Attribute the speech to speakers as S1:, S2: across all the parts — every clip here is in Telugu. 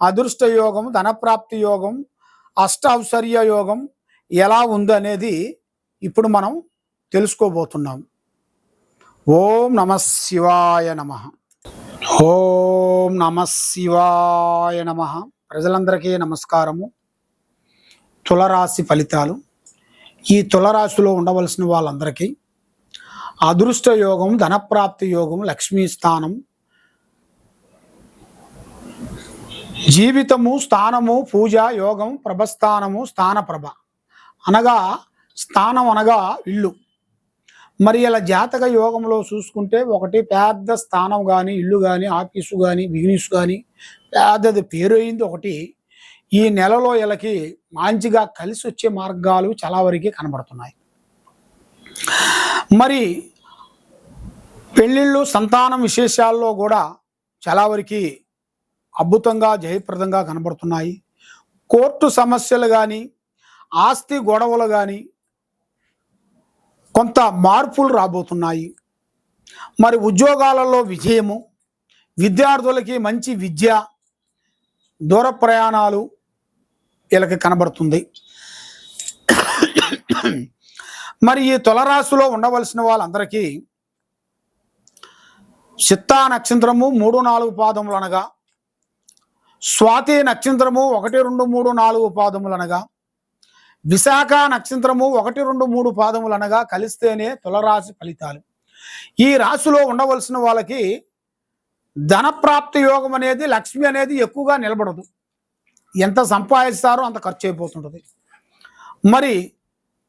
S1: అదృష్ట యోగం ధనప్రాప్తి యోగం అష్టౌశ్వర్య యోగం ఎలా ఉంది అనేది ఇప్పుడు మనం తెలుసుకోబోతున్నాం. ఓం నమ శివాయ నమ. ఓం నమ శివాయ నమ. ప్రజలందరికీ నమస్కారము. తులరాశి ఫలితాలు. ఈ తులరాశిలో ఉండవలసిన వాళ్ళందరికీ అదృష్ట యోగం ధనప్రాప్తి యోగం లక్ష్మీ స్థానం జీవితము స్థానము పూజ యోగం ప్రభస్థానము స్థాన ప్రభ. అనగా స్థానం అనగా ఇల్లు. మరి ఇలా జాతక యోగంలో చూసుకుంటే ఒకటి పెద్ద స్థానం కానీ ఇల్లు కానీ ఆఫీసు కానీ బిజినెస్ కానీ పెద్దది పేరు అయింది ఒకటి. ఈ నెలలో వీళ్ళకి మంచిగా కలిసి వచ్చే మార్గాలు చాలా వరకు కనబడుతున్నాయి. మరి పెళ్ళిళ్ళు సంతానం విశేషాల్లో కూడా చాలా వరకు అద్భుతంగా జయప్రదంగా కనబడుతున్నాయి. కోర్టు సమస్యలు కానీ ఆస్తి గొడవలు కానీ కొంత మార్పులు రాబోతున్నాయి. మరి ఉద్యోగాలలో విజయము విద్యార్థులకి మంచి విద్య దూర ప్రయాణాలు వీళ్ళకి కనబడుతుంది. మరి ఈ తులరాశిలో ఉండవలసిన వాళ్ళందరికీ చిత్తా నక్షత్రము మూడు నాలుగు పాదములు అనగా స్వాతి నక్షత్రము ఒకటి రెండు మూడు నాలుగు పాదములు అనగా విశాఖ నక్షత్రము ఒకటి రెండు మూడు పాదములు అనగా కలిస్తేనే తులరాశి ఫలితాలు. ఈ రాశిలో ఉండవలసిన వాళ్ళకి ధనప్రాప్తి యోగం అనేది లక్ష్మి అనేది ఎక్కువగా నిలబడదు. ఎంత సంపాదిస్తారో అంత ఖర్చు అయిపోతుంటుంది. మరి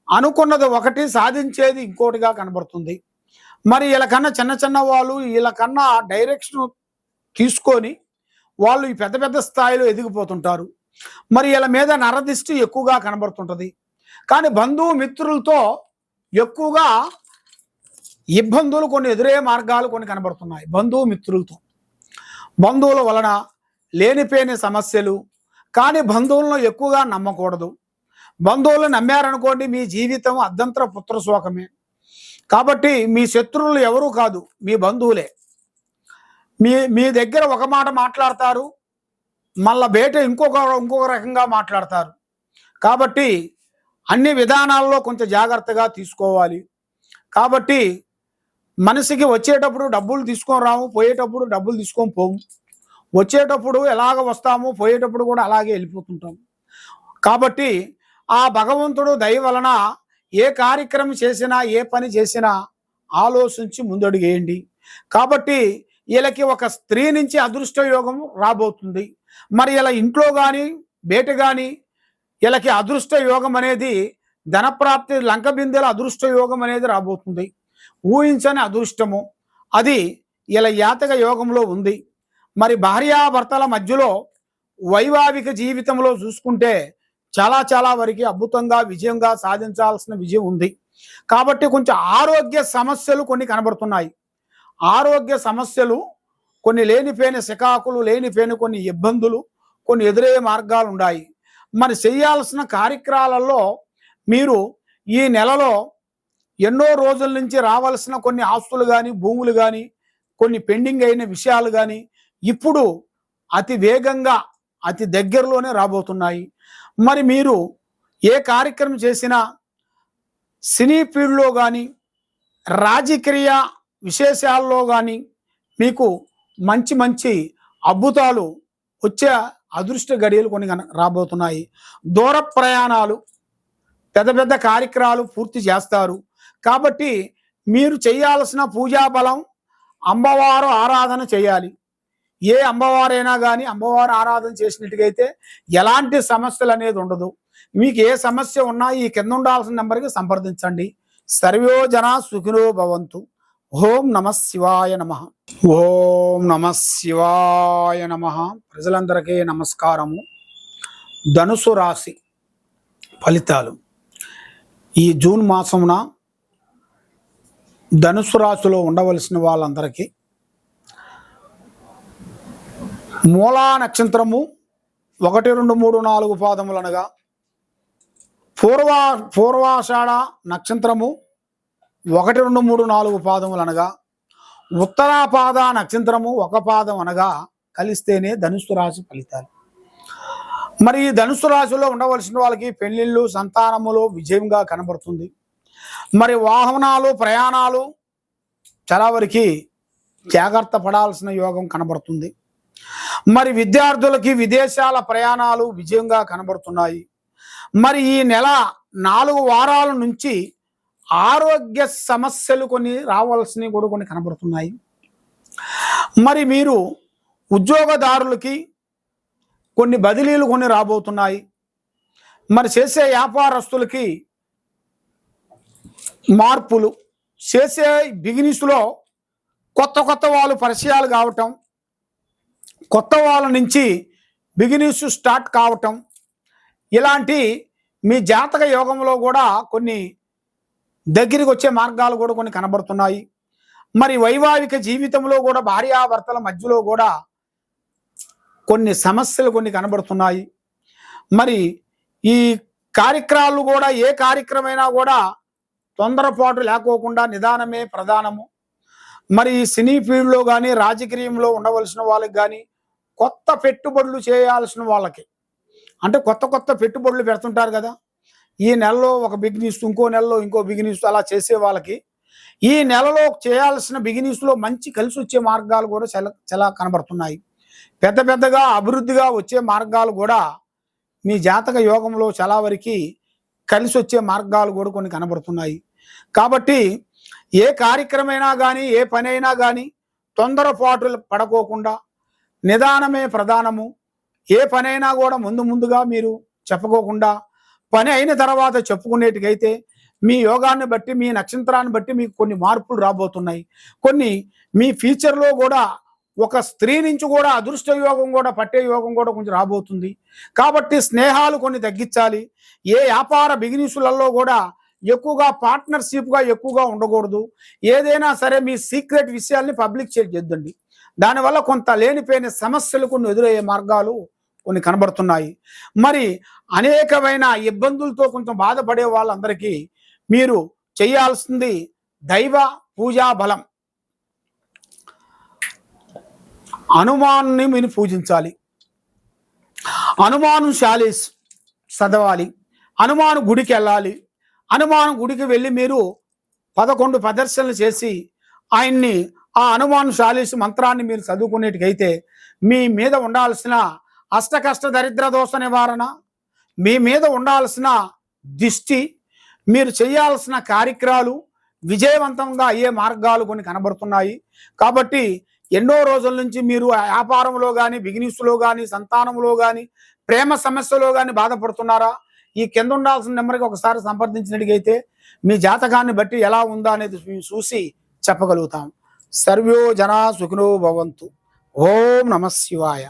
S1: అనుకున్నది ఒకటి సాధించేది ఇంకోటిగా కనబడుతుంది. మరి వీళ్ళకన్నా చిన్న చిన్న వాళ్ళు వీళ్ళకన్నా డైరెక్షన్ తీసుకొని వాళ్ళు ఈ పెద్ద పెద్ద స్థాయిలో ఎదిగిపోతుంటారు. మరి వీళ్ళ మీద నరదిష్టి ఎక్కువగా కనబడుతుంటుంది. కానీ బంధువు మిత్రులతో ఎక్కువగా ఇబ్బందులు కొన్ని ఎదురే మార్గాలు కొన్ని కనబడుతున్నాయి బంధువు మిత్రులతో. బంధువుల వలన లేనిపోయిన సమస్యలు కానీ బంధువులను ఎక్కువగా నమ్మకూడదు. బంధువులు నమ్మారనుకోండి మీ జీవితం అర్ధంతర పుత్ర శోకమే కాబట్టి మీ శత్రువులు ఎవరూ కాదు మీ బంధువులే. మీ మీ దగ్గర ఒక మాట మాట్లాడతారు మళ్ళా బయట ఇంకొక ఇంకొక రకంగా మాట్లాడతారు. కాబట్టి అన్ని విధానాల్లో కొంచెం జాగ్రత్తగా తీసుకోవాలి. కాబట్టి మనిషికి వచ్చేటప్పుడు డబ్బులు తీసుకొని రాము పోయేటప్పుడు డబ్బులు తీసుకొని పోము. వచ్చేటప్పుడు ఎలాగ వస్తాము పోయేటప్పుడు కూడా అలాగే వెళ్ళిపోతుంటాము కాబట్టి ఆ భగవంతుడు దయ వలన ఏ కార్యక్రమం చేసినా ఏ పని చేసినా ఆలోచించి ముందడుగేయండి కాబట్టి వీళ్ళకి ఒక స్త్రీ నుంచి అదృష్ట యోగం రాబోతుంది. మరి ఇలా ఇంట్లో కానీ బయట కానీ వీళ్ళకి అదృష్ట యోగం అనేది ధనప్రాప్తి లంక బిందెల అదృష్ట యోగం అనేది రాబోతుంది. ఊహించని అదృష్టము. అది ఇలా యాతక యోగంలో ఉంది. మరి భార్యాభర్తల మధ్యలో వైవాహిక జీవితంలో చూసుకుంటే చాలా చాలా వరకు అద్భుతంగా విజయంగా సాధించాల్సిన విజయం ఉంది. కాబట్టి కొంచెం ఆరోగ్య సమస్యలు కొన్ని కనబడుతున్నాయి. ఆరోగ్య సమస్యలు కొన్ని లేనిపోయిన శకాకులు లేనిపోయిన కొన్ని ఇబ్బందులు కొన్ని ఎదురయ్యే మార్గాలు ఉన్నాయి మరి చేయాల్సిన కార్యక్రమాలలో మీరు ఈ నెలలో ఎన్నో రోజుల నుంచి రావాల్సిన కొన్ని ఆస్తులు కానీ భూములు కానీ కొన్ని పెండింగ్ అయిన విషయాలు కానీ ఇప్పుడు అతి వేగంగా అతి దగ్గరలోనే రాబోతున్నాయి. మరి మీరు ఏ కార్యక్రమం చేసినా సినీ ఫీల్డ్లో కానీ రాజకీయ విశేషాల్లో కానీ మీకు మంచి మంచి అద్భుతాలు వచ్చే అదృష్ట గడియలు కొన్ని రాబోతున్నాయి. దూర ప్రయాణాలు పెద్ద పెద్ద కార్యక్రమాలు పూర్తి చేస్తారు. కాబట్టి మీరు చేయాల్సిన పూజా బలం అమ్మవారు ఆరాధన చేయాలి. ఏ అమ్మవారైనా కానీ అమ్మవారు ఆరాధన చేసినట్టుగైతే ఎలాంటి సమస్యలు అనేది ఉండదు. మీకు ఏ సమస్య ఉన్నా ఈ కింద ఉండాల్సిన నెంబర్కి సంప్రదించండి. సర్వో జన సుఖినో భవంతు. ఓం నమ శివాయ నమ. ఓం నమ శివాయ నమ. ప్రజలందరికీ నమస్కారము. ధనుసు రాశి ఫలితాలు. ఈ జూన్ మాసమున ధనుసు రాశిలో ఉండవలసిన వాళ్ళందరికీ మూలా నక్షత్రము ఒకటి రెండు మూడు నాలుగు పాదములు అనగా పూర్వ పూర్వాషాఢ నక్షత్రము ఒకటి రెండు మూడు నాలుగు పాదములు అనగా ఉత్తరాపాద నక్షత్రము ఒక పాదం అనగా కలిస్తేనే ధనుసు రాశి ఫలితాలు. మరి ఈ ధనుసు రాశిలో ఉండవలసిన వాళ్ళకి పెళ్ళిళ్ళు సంతానములు విజయంగా కనబడుతుంది. మరి వాహనాలు ప్రయాణాలు చాలా వరకు జాగ్రత్త పడాల్సిన యోగం కనబడుతుంది. మరి విద్యార్థులకి విదేశాల ప్రయాణాలు విజయంగా కనబడుతున్నాయి. మరి ఈ నెల నాలుగు వారాల నుంచి ఆరోగ్య సమస్యలు కొన్ని రావాల్సినవి కూడా కొన్ని కనబడుతున్నాయి. మరి మీరు ఉద్యోగదారులకి కొన్ని బదిలీలు కొన్ని రాబోతున్నాయి. మరి చేసే వ్యాపారస్తులకి మార్పులు చేసే బిజినెస్లో కొత్త కొత్త వాళ్ళు పరిచయాలు కావటం కొత్త వాళ్ళ నుంచి బిగినెస్ స్టార్ట్ కావటం ఇలాంటి మీ జాతక యోగంలో కూడా కొన్ని దగ్గరికి వచ్చే మార్గాలు కూడా కొన్ని కనబడుతున్నాయి. మరి వైవాహిక జీవితంలో కూడా భార్యాభర్తల మధ్యలో కూడా కొన్ని సమస్యలు కొన్ని కనబడుతున్నాయి. మరి ఈ కార్యక్రమాలు కూడా ఏ కార్యక్రమైనా కూడా తొందరపాటు లేకోకుండా నిదానమే ప్రధానము. మరి ఈ సినీ ఫీల్డ్లో కానీ రాజకీయంలో ఉండవలసిన వాళ్ళకి కానీ కొత్త పెట్టుబడులు చేయాల్సిన వాళ్ళకి. అంటే కొత్త కొత్త పెట్టుబడులు పెడుతుంటారు కదా. ఈ నెలలో ఒక బిగినెస్ ఇంకో నెలలో ఇంకో బిగినెస్ అలా చేసే వాళ్ళకి ఈ నెలలో చేయాల్సిన బిగినీస్లో మంచి కలిసి వచ్చే మార్గాలు కూడా చాలా చాలా కనబడుతున్నాయి. పెద్ద పెద్దగా అభివృద్ధిగా వచ్చే మార్గాలు కూడా మీ జాతక యోగంలో చాలా వరకు కలిసి వచ్చే మార్గాలు కూడా కొన్ని కనబడుతున్నాయి. కాబట్టి ఏ కార్యక్రమైనా కానీ ఏ పని అయినా కానీ తొందరపాటు పడకోకుండా నిదానమే ప్రధానము. ఏ పనైనా కూడా ముందు ముందుగా మీరు చెప్పుకోకుండా పని అయిన తర్వాత చెప్పుకునేటికైతే మీ యోగాన్ని బట్టి మీ నక్షత్రాన్ని బట్టి మీకు కొన్ని మార్పులు రాబోతున్నాయి. కొన్ని మీ ఫ్యూచర్లో కూడా ఒక స్త్రీ నుంచి కూడా అదృష్ట యోగం కూడా పట్టే యోగం కూడా కొంచెం రాబోతుంది. కాబట్టి స్నేహాలు కొన్ని తగ్గించాలి. ఏ వ్యాపార బిజినెస్లలో కూడా ఎక్కువగా పార్ట్నర్షిప్గా ఎక్కువగా ఉండకూడదు. ఏదైనా సరే మీ సీక్రెట్ విషయాల్ని పబ్లిక్ చేద్దండి. దానివల్ల కొంత లేనిపోయిన సమస్యలు కొన్ని ఎదురయ్యే మార్గాలు కొన్ని కనబడుతున్నాయి. మరి అనేకమైన ఇబ్బందులతో కొంచెం బాధపడే వాళ్ళందరికీ మీరు చేయాల్సింది దైవ పూజా బలం. హనుమాన్ని మీరు పూజించాలి. హనుమాను శాలీస్ చదవాలి. హనుమాను గుడికి వెళ్ళాలి. హనుమాను గుడికి వెళ్ళి మీరు పదకొండు ప్రదర్శనలు చేసి ఆయన్ని ఆ హనుమాను శాలీస్ మంత్రాన్ని మీరు చదువుకునేటికైతే మీ మీద ఉండాల్సిన అష్టకష్ట దరిద్ర దోష నివారణ. మీ మీద ఉండాల్సిన దిష్టి మీరు చేయాల్సిన కార్యక్రమాలు విజయవంతంగా అయ్యే మార్గాలు కొన్ని కనబడుతున్నాయి. కాబట్టి ఎన్నో రోజుల నుంచి మీరు ఆ వ్యాపారంలో కానీ బిజినెస్లో కానీ సంతానంలో కానీ ప్రేమ సమస్యలో కానీ బాధపడుతున్నారా? ఈ కింద ఉండాల్సిన నెంబర్కి ఒకసారి సంప్రదించినట్టుగైతే మీ జాతకాన్ని బట్టి ఎలా ఉందా అనేది చూసి చెప్పగలుగుతాం. సర్వ్యో జనా సుఖినో భవంతు. ఓం నమ శివాయ.